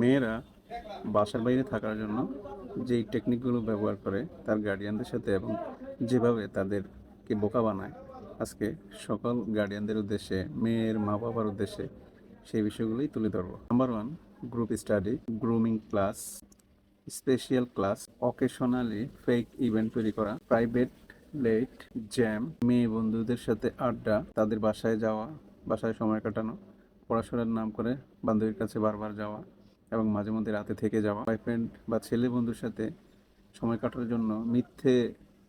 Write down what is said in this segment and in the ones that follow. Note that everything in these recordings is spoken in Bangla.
মেয়েরা বাসার বাইরে থাকার জন্য যেই টেকনিকগুলো ব্যবহার করে তার গার্ডিয়ানদের সাথে এবং যেভাবে তাদেরকে বোকা বানায়, আজকে সকল গার্ডিয়ানদের উদ্দেশ্যে, মেয়ের মা বাবার উদ্দেশ্যে সেই বিষয়গুলোই তুলে ধরবো। Number one group study grooming class special class occasionally fake event তৈরি করা প্রাইভেট লেট জ্যাম মেয়ে বন্ধুদের সাথে আড্ডা, তাদের বাসায় যাওয়া, বাসায় সময় কাটানো, পড়াশোনার নাম করে বান্ধবীর কাছে বারবার যাওয়া এবং মাঝে মধ্যে রাতে থেকে যাওয়া। বয়ফ্রেন্ড বা ছেলে বন্ধুর সাথে সময় কাটানোর জন্য মিথ্যে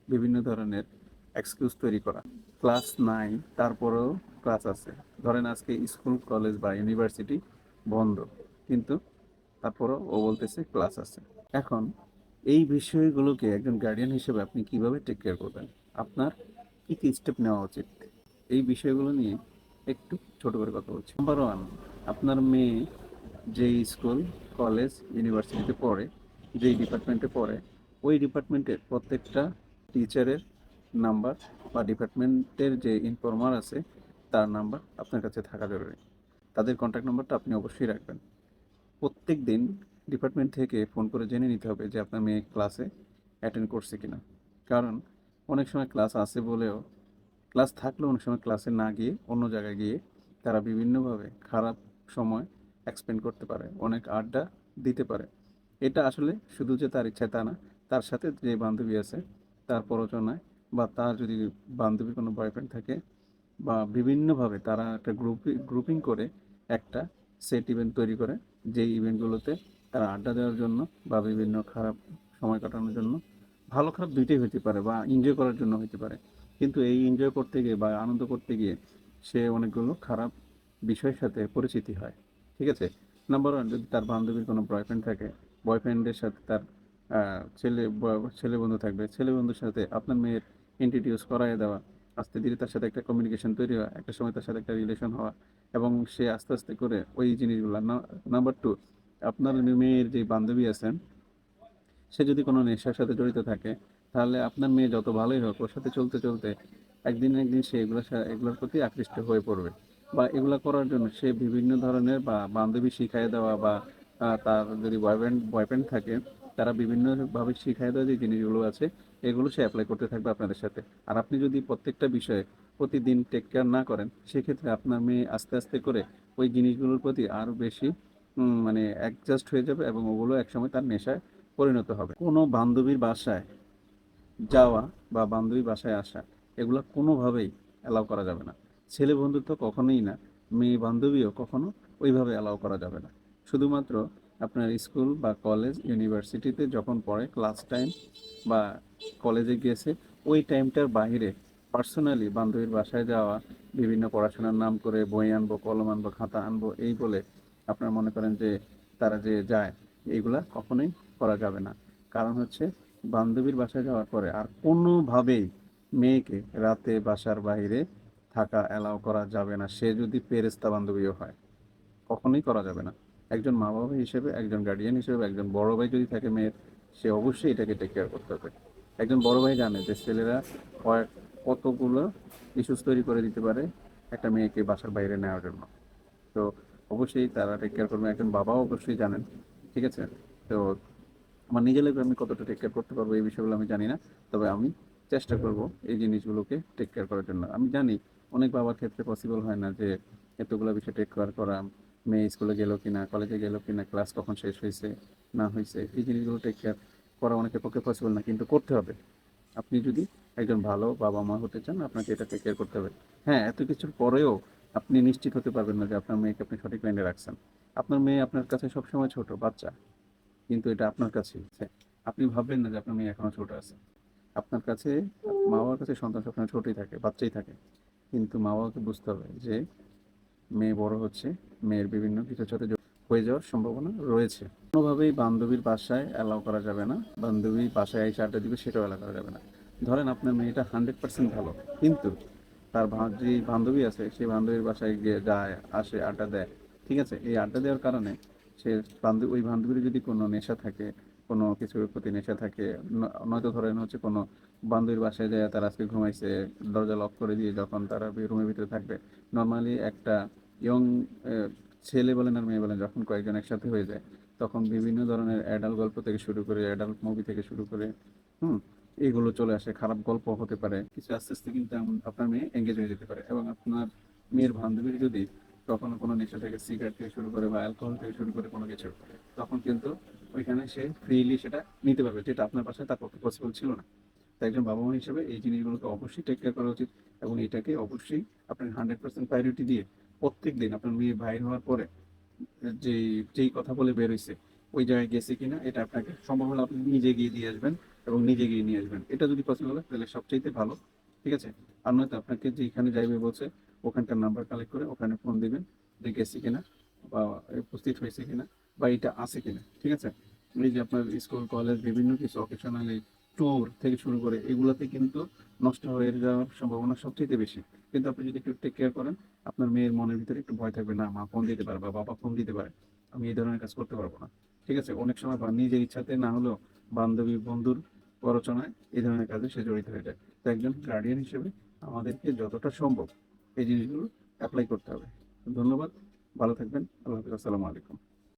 বিভিন্ন ধরনের এক্সকিউজ তৈরি করা। ক্লাস নাইন তারপরেও ক্লাস আছে। ধরেন আজকে স্কুল কলেজ বা ইউনিভার্সিটি বন্ধ। কিন্তু তারপরও ও বলতেছে ক্লাস আছে। এখন এই বিষয়গুলোকে একজন গার্ডিয়ান হিসেবে আপনি কীভাবে টেক কেয়ার করবেন? আপনার কী কী স্টেপ নেওয়া উচিত? এই বিষয়গুলো নিয়ে একটু ছোট করে কথা বলছি। নাম্বার ওয়ান আপনার মেয়ে যেই স্কুল, কলেজ, ইউনিভার্সিটিতে পড়ে, যেই ডিপার্টমেন্টে পড়ে, ওই ডিপার্টমেন্টের প্রত্যেকটা টিচারের নাম্বার বা ডিপার্টমেন্টের যে ইনফর্মার আছে, তার নাম্বার আপনার কাছে থাকা জরুরি। তাদের কন্ট্যাক্ট নাম্বারটা আপনি অবশ্যই রাখবেন। প্রত্যেক দিন ডিপার্টমেন্ট থেকে ফোন করে জেনে নিতে হবে যে আপনার মেয়ে ক্লাসে অ্যাটেন্ড করছে কিনা। কারণ অনেক সময় ক্লাস আছে বলেও, ক্লাস থাকলেও অনেক সময় ক্লাসে না গিয়ে অন্য জায়গায় গিয়ে তারা বিভিন্নভাবে খারাপ সময় এক্সপেন্ড করতে পারে, অনেক আড্ডা দিতে পারে। এটা আসলে শুধু যে তার ইচ্ছা তা না, তার সাথে যে বান্ধবী আছে, তার প্ররোচনায় বা তার যদি বান্ধবীর কোনো বয়ফ্রেন্ড থাকে বা বিভিন্নভাবে তারা একটা গ্রুপি গ্রুপিং করে একটা সেট ইভেন্ট তৈরি করে, যেই ইভেন্টগুলোতে তারা আড্ডা দেওয়ার জন্য বা বিভিন্ন খারাপ সময় কাটানোর জন্য ভালো খারাপ দুইটাই হতে পারে বা এনজয় করার জন্য হতে পারে। কিন্তু এই এনজয় করতে গিয়ে বা আনন্দ করতে গিয়ে সে অনেকগুলো খারাপ বিষয়ের সাথে পরিচিতি হয়। ঠিক আছে? নাম্বার ওয়ান যদি তার বান্ধবীর কোনো বয়ফ্রেন্ড থাকে বয়ফ্রেন্ডের সাথে তার ছেলে ছেলে বন্ধু থাকবে, ছেলে বন্ধুর সাথে আপনার মেয়ের ইন্ট্রোডিউস করায় দেওয়া, আস্তে ধীরে তার সাথে একটা কমিউনিকেশন তৈরি হওয়া, একটা সময় তার সাথে একটা রিলেশন হওয়া, এবং সে আস্তে আস্তে করে ওই জিনিসগুলো নাম্বার টু আপনার মেয়ের যে বান্ধবী আছেন, সে যদি কোনো নেশার সাথে জড়িত থাকে, তাহলে আপনার মেয়ে যত ভালোই হোক, ওর সাথে চলতে চলতে একদিন একদিন সে এগুলো এগুলোর প্রতি আকৃষ্ট হয়ে পড়বে। বা এগুলো করার জন্য সে বিভিন্ন ধরনের বা বান্ধবী শিখাই দেওয়া বা তার যদি বয়ফ্রেন্ড বয়ফ্রেন্ড থাকে, তারা বিভিন্নভাবে শিখাই দেওয়া যে জিনিসগুলো আছে, এগুলো সে অ্যাপ্লাই করতে থাকবে আপনাদের সাথে। আর আপনি যদি প্রত্যেকটা বিষয়ে প্রতিদিন টেক কেয়ার না করেন, সেক্ষেত্রে আপনার মেয়ে আস্তে আস্তে করে ওই জিনিসগুলোর প্রতি আরও বেশি মানে অ্যাডজাস্ট হয়ে যাবে এবং ওগুলো একসময় তার নেশায় পরিণত হবে। কোনো বান্ধবীর বাসায় যাওয়া বা বান্ধবীর বাসায় আসা, এগুলো কোনোভাবেই অ্যালাউ করা যাবে না। ছেলে বন্ধুত্ব কখনোই না, মেয়ে বান্ধবীও কখনো ওইভাবে অ্যালাউ করা যাবে না। শুধুমাত্র আপনার স্কুল বা কলেজ ইউনিভার্সিটিতে যখন পড়ে ক্লাস টাইম বা কলেজে গিয়েছে ওই টাইমটার বাইরে পার্সোনালি বান্ধবীর বাসায় যাওয়া, বিভিন্ন পড়াশোনার নাম করে বই আনব, কলম আনব, খাতা আনব, এই বলে আপনার মনে করেন যে তারা যে যায় এইগুলা কখনোই করা যাবে না। কারণ হচ্ছে বান্ধবীর বাসায় যাওয়ার পরে আর কোনোভাবেই মেয়েকে রাতে বাসার বাইরে থাকা অ্যালাউ করা যাবে না। সে যদি পেরেস্তা বান্ধবীও হয়, কখনোই করা যাবে না। একজন মা বাবা হিসেবে, একজন গার্ডিয়ান হিসেবে, একজন বড় ভাই যদি থাকে মেয়ের, সে অবশ্যই এটাকে টেক কেয়ার করতে হবে। একজন বড় ভাই জানে যে ছেলেরা কতগুলো ইস্যুস তৈরি করে দিতে পারে একটা মেয়েকে বাসার বাইরে নেওয়ার জন্য। তো অবশ্যই তারা টেক কেয়ার করবে। একজন বাবাও অবশ্যই জানেন, ঠিক আছে? তো আমার নিজের লাইফে আমি কতটা টেক কেয়ার করতে পারব এই বিষয়গুলো আমি জানি না। তবে আমি চেষ্টা করব এই জিনিসগুলোকে টেক কেয়ার করার জন্য। আমি জানি অনেক বাবার ক্ষেত্রে পসিবল হয় না যে এতগুলো বিষয় টেক কেয়ার করা, মেয়ে স্কুলে গেলো কিনা কলেজে গেলো কি না ক্লাস কখন শেষ হয়েছে না হয়েছে এই জিনিসগুলো টেক কেয়ার করা অনেকের পক্ষে পসিবল না, কিন্তু করতে হবে। আপনি যদি একজন ভালো বাবা মা হতে চান, আপনাকে এটা টেক কেয়ার করতে হবে। হ্যাঁ এত কিছুর পরেও আপনি নিশ্চিত হতে পারবেন না যে আপনার মেয়েকে আপনি সঠিক লাইনে রাখছেন। আপনার মেয়ে আপনার কাছে সবসময় ছোট, বাচ্চা, কিন্তু এটা আপনার কাছেই আছে। আপনি ভাববেন না যে আপনার মেয়ে এখনও ছোট আছে। আপনার কাছে মা বাবার কাছে সন্তান সবসময় ছোটই থাকে, বাচ্চাই থাকে। কিন্তু মা বাবাকে বুঝতে হবে যে মেয়ে বড় হচ্ছে, মেয়ের বিভিন্ন কিছুর সাথে হয়ে যাওয়ার সম্ভাবনা রয়েছে। কোনোভাবেই বান্ধবীর বাসায় অ্যালাউ করা যাবে না। বান্ধবী বাসায় এসে আড্ডা দিবে, সেটাও অ্যালাউ করা যাবে না। ধরেন আপনার মেয়েটা হান্ড্রেড পার্সেন্ট ভালো, কিন্তু তার যে বান্ধবী আছে, সেই বান্ধবীর বাসায় গিয়ে যায়, আসে, আড্ডা দেয়, ঠিক আছে? এই আড্ডা দেওয়ার কারণে সে বান্ধবী ওই বান্ধবীর যদি কোনো নেশা থাকে, কোনো কিছুর প্রতি নেশা থাকে নয়তো ধরেন হচ্ছে কোনো বান্ধবীর বাসায় যায় তারা আজকে ঘুমাইছে, দরজা লক করে দিয়ে যখন তারা রুমের ভিতরে থাকবে নর্মালি একটা ইয়ং ছেলে বলেন আর মেয়ে বলেন যখন কয়েকজন একসাথে হয়ে যায়, তখন বিভিন্ন ধরনের অ্যাডাল্ট গল্প থেকে শুরু করে অ্যাডাল্ট মুভি থেকে শুরু করে, হুম এইগুলো চলে আসে, খারাপ গল্প হতে পারে, কিছু আস্তে আস্তে কিন্তু আপনার মেয়ে এঙ্গেজ হয়ে যেতে পারে এবং আপনার মেয়ের বান্ধবীর যদি কখনো কোনো নেশা থেকে সিগারেট থেকে শুরু করে বা অ্যালকোহল থেকে শুরু করে কোনো কিছু, তখন কিন্তু ওইখানে সে ফ্রিলি সেটা নিতে পারবে, যেটা আপনার পাশে তার পক্ষে পসিবল ছিল না। তাই একজন বাবা মা হিসেবে এই জিনিসগুলোকে অবশ্যই টেক কেয়ার করা উচিত এবং এটাকে অবশ্যই আপনার হান্ড্রেড পার্সেন্ট প্রায়োরিটি দিয়ে প্রত্যেক দিন আপনার মেয়ে বাইর হওয়ার পরে যে, যেই কথা বলে বেরোইছে, ওই জায়গায় গেছে কিনা এটা আপনাকে সম্ভব হলে আপনি নিজে গিয়ে দিয়ে আসবেন এবং নিজে গিয়ে নিয়ে আসবেন। এটা যদি পসিবল হয় তাহলে সবচাইতে ভালো, ঠিক আছে? আর নয়তো আপনাকে যেখানে যাইবে বলছে, ওখানকার নাম্বার কালেক্ট করে ওখানে ফোন দিবেন যে গেছে কিনা বা উপস্থিত হয়েছে কিনা বা এটা আছে কিনা, ঠিক আছে? এই যে আপনার স্কুল কলেজ বিভিন্ন কিছু অকেশনালি ট্যুর থেকে শুরু করে এগুলোতে কিন্তু নষ্ট হয়ে যাওয়ার সম্ভাবনা সবচেয়ে বেশি। কিন্তু আপনি যদি একটু টেক কেয়ার করেন, আপনার মেয়ের মনের ভিতরে একটু ভয় থাকবে, না, মা ফোন দিতে পারে বা বাবা ফোন দিতে পারে, আমি এই ধরনের কাজ করতে পারব না। ঠিক আছে? অনেক সময় বা নিজের ইচ্ছাতে না হলেও বান্ধবী, বন্ধুর প্ররোচনায় এই ধরনের কাজে সে জড়িত হয়ে যায়। তো একজন গার্ডিয়ান হিসেবে আমাদেরকে যতটা সম্ভব এই জিনিসগুলো অ্যাপ্লাই করতে হবে। ধন্যবাদ, ভালো থাকবেন, আল্লাহ হাফিজ, আসসালামু আলাইকুম।